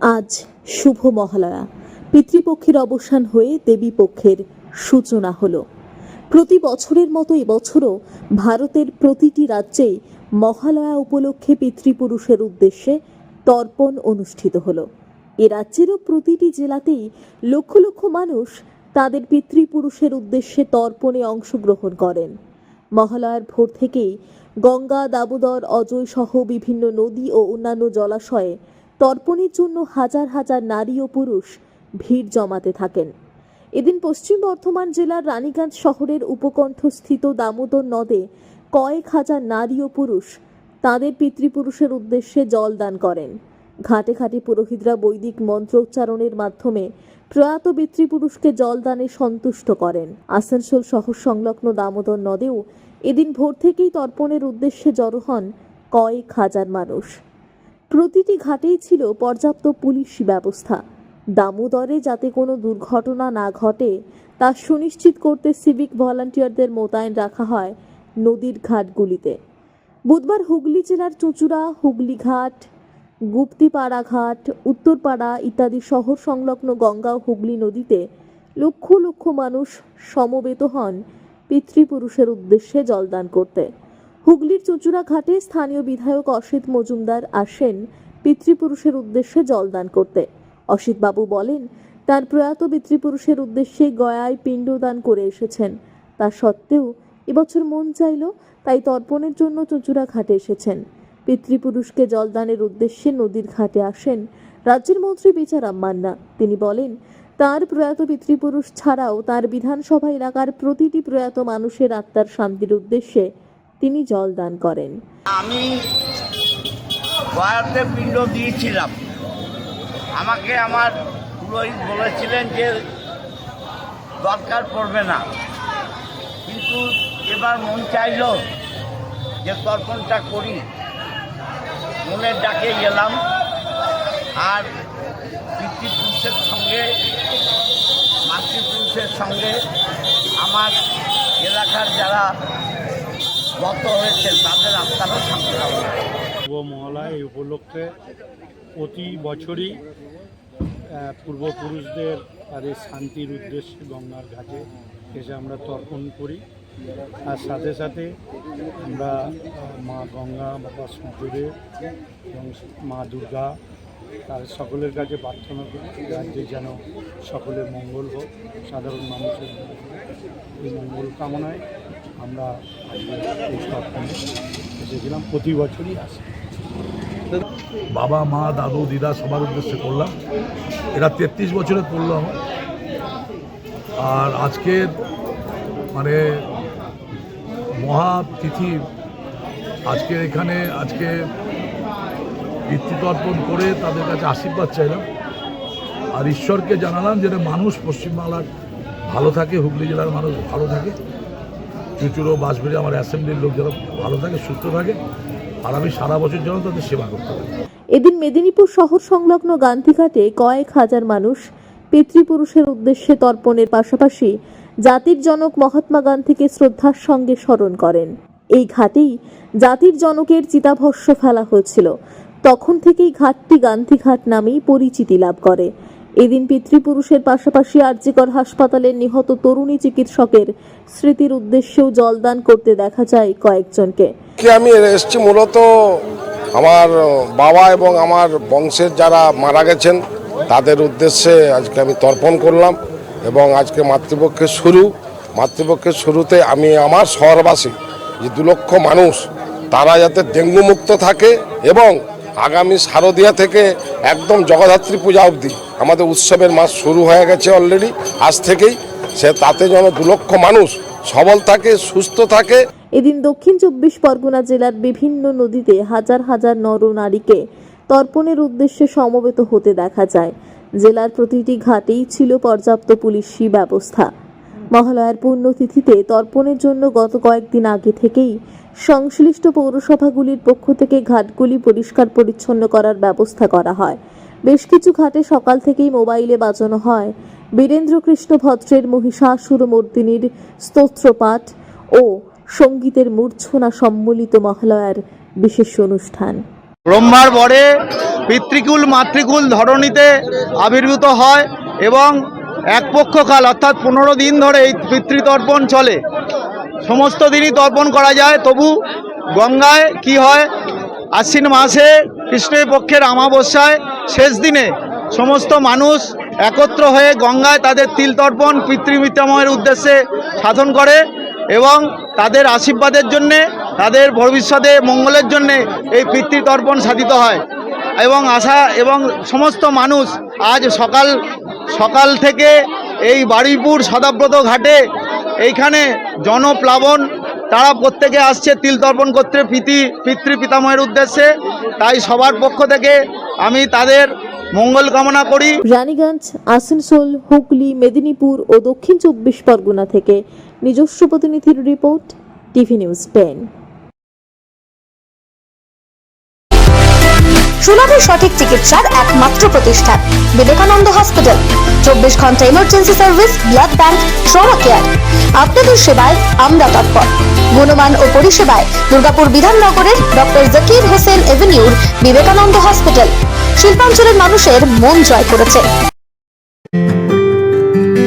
আজ শুভ মহালয়া। পিতৃপক্ষের অবসান হয়ে দেবী পক্ষের সূচনা হলো। প্রতি বছরের মতো এবছরও ভারতের প্রতিটি রাজ্যেই মহালয়া উপলক্ষে পিতৃপুরুষের উদ্দেশ্যে তর্পণ অনুষ্ঠিত হলো। এ রাজ্যেরও প্রতিটি জেলাতেই লক্ষ লক্ষ মানুষ তাদের পিতৃপুরুষের উদ্দেশ্যে তর্পণে অংশগ্রহণ করেন। মহালয়ার ভোর থেকেই গঙ্গা, দামোদর, অজয় সহ বিভিন্ন নদী ও অন্যান্য জলাশয়ে তর্পণের জন্য হাজার হাজার নারী ও পুরুষ ভিড় জমাতে থাকেন। এদিন পশ্চিম বর্ধমান জেলার রানীগঞ্জ শহরের উপকণ্ঠস্থিত দামোদর নদে কয়েক হাজার নারী ও পুরুষ তাদের পিতৃপুরুষের উদ্দেশ্যে জল দান করেন। ঘাটে ঘাটে পুরোহিতরা বৈদিক মন্ত্র উচ্চারণের মাধ্যমে প্রয়াত পিতৃপুরুষকে জলদানে সন্তুষ্ট করেন। আসানসোল শহর সংলগ্ন দামোদর নদেও এদিন ভোর থেকেই তর্পণের উদ্দেশ্যে জড়ো হন কয়েক হাজার মানুষ। প্রতিটি ঘাটেই ছিল পর্যাপ্ত পুলিশ ব্যবস্থা। দামোদরে যাতে কোনো দুর্ঘটনা না ঘটে, তা সুনিশ্চিত করতে সিভিক ভলান্টিয়ারদের মোতায়েন রাখা হয় নদীর ঘাটগুলিতে। বুধবার হুগলি জেলার চুঁচুড়া হুগলিঘাট গুপ্তিপাড়া ঘাট, উত্তরপাড়া ইত্যাদি শহর সংলগ্ন গঙ্গা ও হুগলি নদীতে লক্ষ লক্ষ মানুষ সমবেত হন পিতৃপুরুষের উদ্দেশ্যে জলদান করতে। হুগলির চুঁচুড়া ঘাটে স্থানীয় বিধায়ক অসিত মজুমদার আসেন পিতৃপুরুষের উদ্দেশ্যে জলদান করতে। অসিতবাবু বলেন, তার প্রয়াত পিতৃপুরুষের উদ্দেশ্যে গয়ায় পিণ্ডদান করে এসেছেন। তা সত্ত্বেও এবছর মন চাইল তাই তর্পণের জন্য চুঁচুড়া ঘাটে এসেছেন। পিতৃপুরুষকে জলদানের উদ্দেশ্যে নদীর ঘাটে আসেন রাজ্যের মন্ত্রী বিচারাম মান্না। তিনি বলেন, তার প্রয়াত পিতৃপুরুষ ছাড়াও তার বিধানসভা এলাকার প্রতিটি প্রয়াত মানুষের আত্মার শান্তির উদ্দেশ্যে তিনি জল দান করেন। আমি পিণ্ড দিয়েছিলাম। আমাকে আমার পুরোহিত বলেছিলেন যে দরকার পড়বে না। কিন্তু এবার মন চাইল যে তর্পণটা করি। মনের ডাকে গেলাম। আর পিতৃপুরুষের সঙ্গে, মাতৃপুরুষের সঙ্গে আমার এলাকার যারা গত হয়েছে, তাদের আত্মারও শান্তি শুভ মহালয়া এই উপলক্ষে প্রতি বছরই পূর্বপুরুষদের তাদের শান্তির উদ্দেশ্যে গঙ্গার ঘাটে এসে আমরা তর্পণ করি। আর সাথে সাথে আমরা মা গঙ্গা বাবা সূর্যদেব এবং মা দুর্গা তার সকলের কাছে প্রার্থনা করি রাজ্যে যেন সকলের মঙ্গল হোক, সাধারণ মানুষের। এই মঙ্গল কামনায় আমরা আজকে এসেছিলাম প্রতি বছরই আসি। বাবা, মা, দাদু, দিদা সবার উদ্দেশ্যে করলাম। এটা তেত্রিশ বছরে করল আমার। আর আজকের মানে মহাতিথি আজকে এখানে, আজকে পিতৃতর্পণ করে তাদের কাছে আশীর্বাদ চাইলাম। আর ঈশ্বরকে জানালাম যেন মানুষ পশ্চিমবাংলার ভালো থাকে, হুগলি জেলার মানুষ ভালো থাকে। চুচুড়ো, বাঁশবেড়ে আমার অ্যাসেম্বলির লোক যারা ভালো থাকে, সুস্থ থাকে। আর আমি সারা বছর যেন তাদের সেবা করতে পারি। এদিন মেদিনীপুর শহর সংলগ্ন গান্ধীঘাটে কয়েক হাজার মানুষ পিতৃপুরুষের উদ্দেশ্যে তর্পণের পাশাপাশি জাতির জনক মহাত্মা গান্ধীকে শ্রদ্ধার সঙ্গে স্মরণ করেন। এই ঘাটেই জাতির জনকের চিতাভস্য ফেলা হয়েছিল। তখন থেকেই ঘাটটি গান্ধীঘাট নামেই পরিচিতি লাভ করে। এদিন পিতৃপুরুষের পাশাপাশি আরজিকর হাসপাতালের নিহত তরুণী চিকিৎসকের স্মৃতির উদ্দেশ্যেও জলদান করতে দেখা যায় কয়েকজনকে। আমি এসেছি মূলত আমার বাবা এবং আমার বংশের যারা মারা গেছেন, তাদের উদ্দেশ্যে আজকে আমি তর্পণ করলাম এবং আজকে মাতৃপক্ষের শুরু। মাতৃপক্ষের শুরুতে আমি আমার শহরবাসী, যে দু লক্ষ মানুষ, তারা যাতে ডেঙ্গু মুক্ত থাকে এবং আগামী শারদীয়া থেকে একদম জগদ্ধাত্রী পূজা অবধি আমাদের উৎসবের মাস শুরু হয়ে গেছে অলরেডি আজ থেকেই সে তাতে যেন দু লক্ষ মানুষ সবল থাকে, সুস্থ থাকে। এদিন দক্ষিণ চব্বিশ পরগনা জেলার বিভিন্ন নদীতে হাজার হাজার নর নারীকে তর্পণের উদ্দেশ্যে সমবেত হতে দেখা যায়। জেলার প্রতিটি ঘাটেই ছিল পর্যাপ্ত পুলিশি ব্যবস্থা। মহালয়ার পুণ্যতিথিতে তর্পণের জন্য গত কয়েকদিন আগে থেকেই সংশ্লিষ্ট পৌরসভাগুলির পক্ষ থেকে ঘাটগুলি পরিষ্কার পরিচ্ছন্ন করার ব্যবস্থা করা হয়। বেশ কিছু ঘাটে সকাল থেকেই মোবাইলে বাজানো হয়। বীরেন্দ্র কৃষ্ণ ভদ্রের মহিষাসুর মর্দিনীর স্তোত্রপাঠ ও সঙ্গীতের মূর্ছনা সম্মিলিত মহালয়ার বিশেষ অনুষ্ঠান। ব্রহ্মার বরে পিতৃকুল, মাতৃকুল ধরণীতে আবির্ভূত হয় এবং এক পক্ষকাল, অর্থাৎ পনেরো দিন ধরে এই পিতৃতর্পণ চলে। সমস্ত দিনই তর্পণ করা যায়। তবু গঙ্গায় কি হয়? আশ্বিন মাসে কৃষ্ণের পক্ষের অমাবস্যায় শেষ দিনে সমস্ত মানুষ একত্র হয়ে গঙ্গায় তাদের তিল তর্পণ, পিতৃমিত্রাময়ের উদ্দেশ্যে সাধন করে এবং তাদের আশীর্বাদের জন্যে, তাদের ভবিষ্যতে মঙ্গলের জন্যে এই পিতৃতর্পণ সাধিত হয়। এবং আশা এবং সমস্ত মানুষ আজ সকাল সকাল থেকে এই বারুইপুর সদাব্রত ঘাটে এইখানে জনপ্লাবন, তারা প্রত্যেকে আসছে তিল তর্পণ করতে পিতৃ পিতৃ পিতামহের উদ্দেশ্যে। তাই সবার পক্ষ থেকে আমি তাদের মঙ্গল কামনা করি। রানীগঞ্জ, আসানসোল, হুগলি, মেদিনীপুর ও দক্ষিণ চব্বিশ পরগনা থেকে নিজস্ব প্রতিনিধির রিপোর্ট, টিভি নিউজ টেন। সুলভের সঠিক চিকিৎসার একমাত্র প্রতিষ্ঠান, বিবেকানন্দ হসপিটাল। চব্বিশ ঘণ্টা emergency service blood bank trauma care আপনাদের সেবায় আমরা তৎপর। গুণমান ও পরিষেবায় দুর্গাপুর বিধাননগরের ডক্টর জাকির হোসেন এভিনিউর বিবেকানন্দ হসপিটাল। শিল্পাঞ্চলের মানুষের মন জয় করেছে।